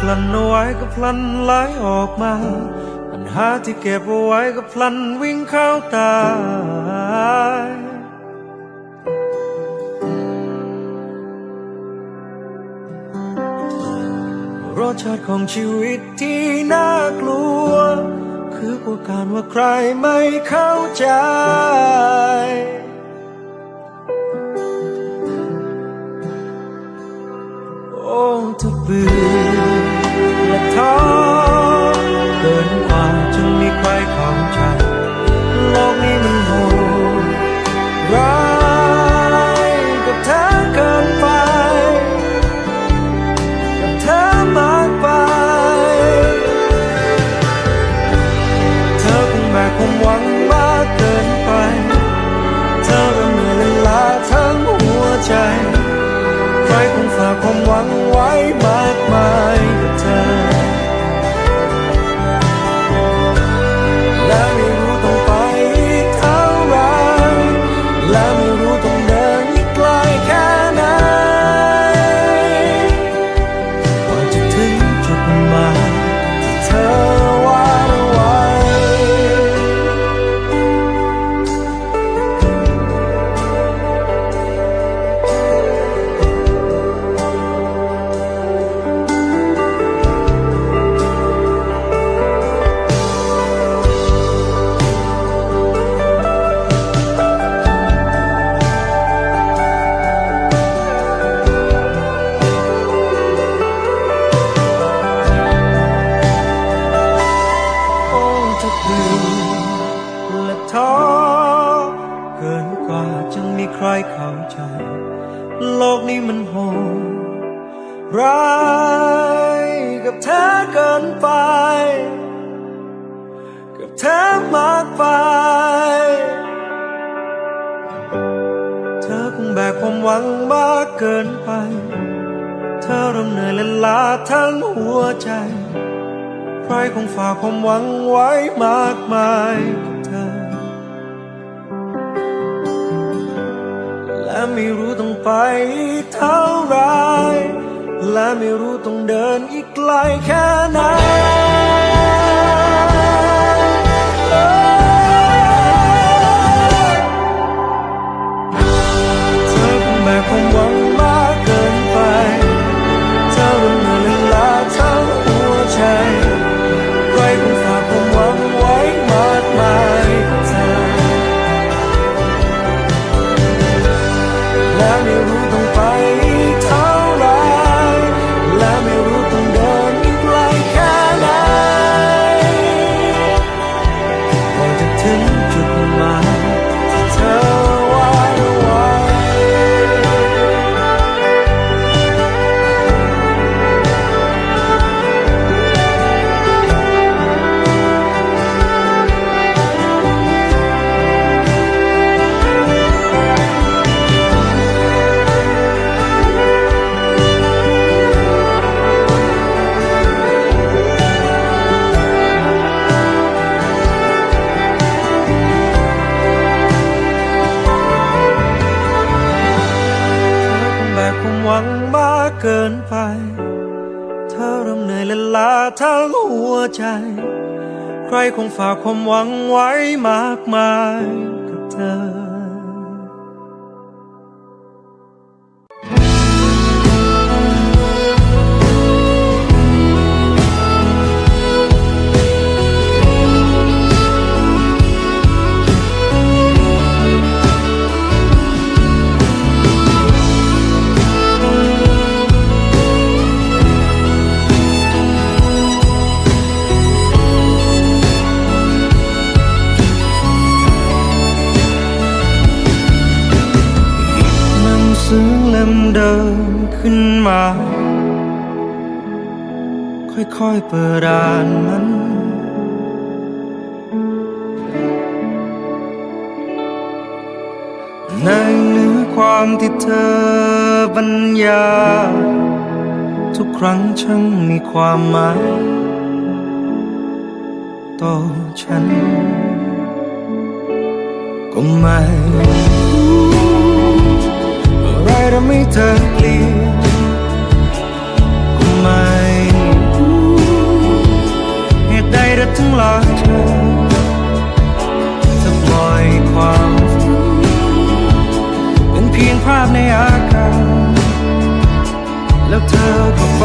พลันเอาไว้ก็พลันไหลออกมา ปัญหาที่เก็บเอาไว้ก็พลันวิ่งเข้าตารสชาติของชีวิตที่น่ากลัว คือกว่าการว่าใครไม่เข้าใจ โอ้ถ้าเบื่อและท้อ ธอคงแบกความหวังมากเกินไป เธอเริ่มเหนื่อยและล้าทั้งหัวใจ ใครคงฝากความหวังไว้มากมายกับเธอ และไม่รู้ต้องไปเท่าไร และไม่รู้ต้องเดินอีกไกลแค่ไหน อเริ่มเหนื่อยและล้าทั้งหัวใจ ใครคงฝากความหวังไว้มากมายกับเธอ เดิมขึ้นมา ค่อยๆเปิดอ่านมัน ในเนื้อความที่เธอบรรยา ทุกครั้งช่างมีความหมายต่อฉัน ก็ไม่ ทำให้เธอเปลี่ยนกูไม่รู้เหตุใดเรทั้งหลายเธอจะปล่อยความเป็นเพียงภาพในอากาศแล้วเธอก็ไป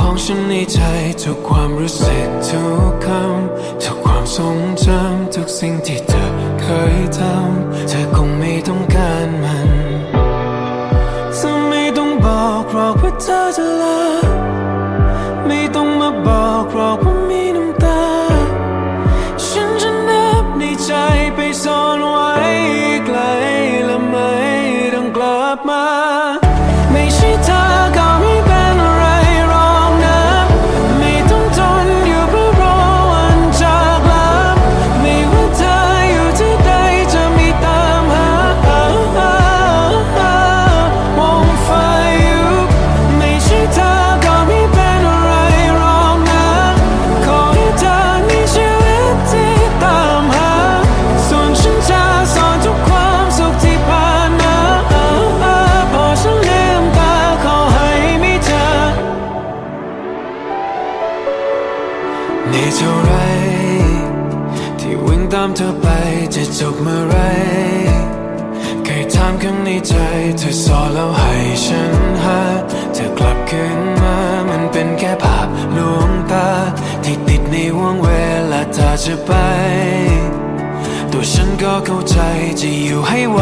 ของฉันในใจทุกความรู้สึกทุกคำทุกความทรงจำทุกสิ่งที่เธอเคยทำเธอคงไม่ต้องการมันเธอไม่ต้องบอกหรอกว่าเธอจะลาไม่ต้องมาบอกหรอกว่า ตามเธอไปจะจบเมื่อไรเคยถามข้างในใจ เธอสอนแล้วให้ฉันหาเธอกลับคืนมามันเป็นแค่ภาพลวงตา ที่ติดในวงเวลาเธอจะไป ตัวฉันก็เข้าใจจะอยู่ให้ไหว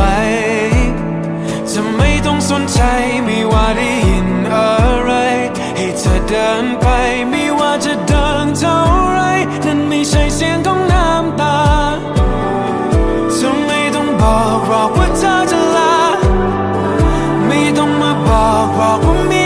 จะไม่ต้องสนใจไม่ว่าได้ยินอะไร ให้เธอเดินไปไม่ว่าจะเดังเท่าไร นั่นไม่ใช่เสียงของ บอ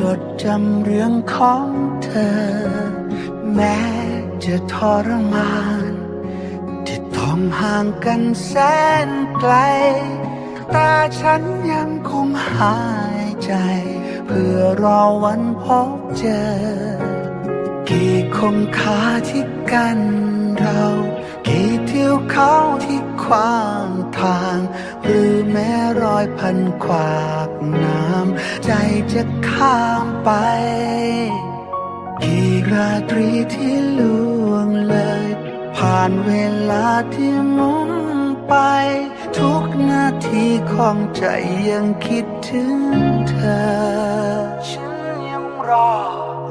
จดจำเรื่องของเธอ แม้จะทรมาน ที่ต้องห่างกันแสนไกล แต่ฉันยังคงหายใจ เพื่อรอวันพบเจอ กี่คงคาที่กันเรา กี่เที่ยวเขาที่ขวางทาง หรือแม้รอยพันขวากน้ำ ใจจะข้ามไปกี่ราตรีที่ล่วงเลย ผ่านเวลาที่หมุนไป ทุกนาทีของใจยังคิดถึงเธอ ฉันยังรอ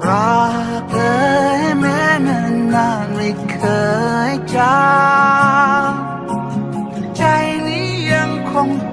รักเอ่ยแม้นานนานไม่เคยจางใจนี้ยังคง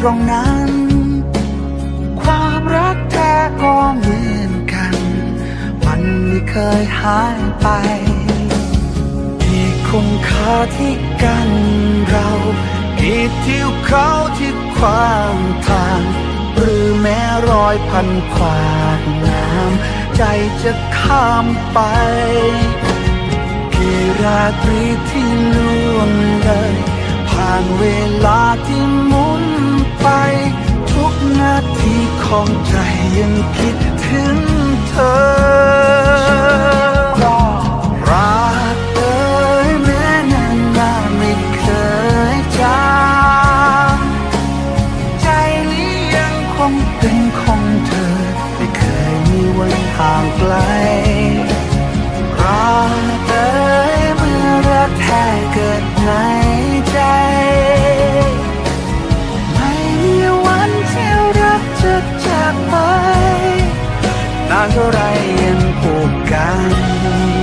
ตรงนั้น ความรักแท้ก็เหมือนกัน มันไม่เคยหายไปที่คุณค่าที่กันเรากี่ทิวเขาที่ขวางทาง หรือแม้รอยพันขวากน้ำใจจะข้ามไปกี่ราตรีที่ล่วงเลยผ่านเวลาที่หมุน นาทีของใจยังคิดถึงเธอ ไรยังผูกกัน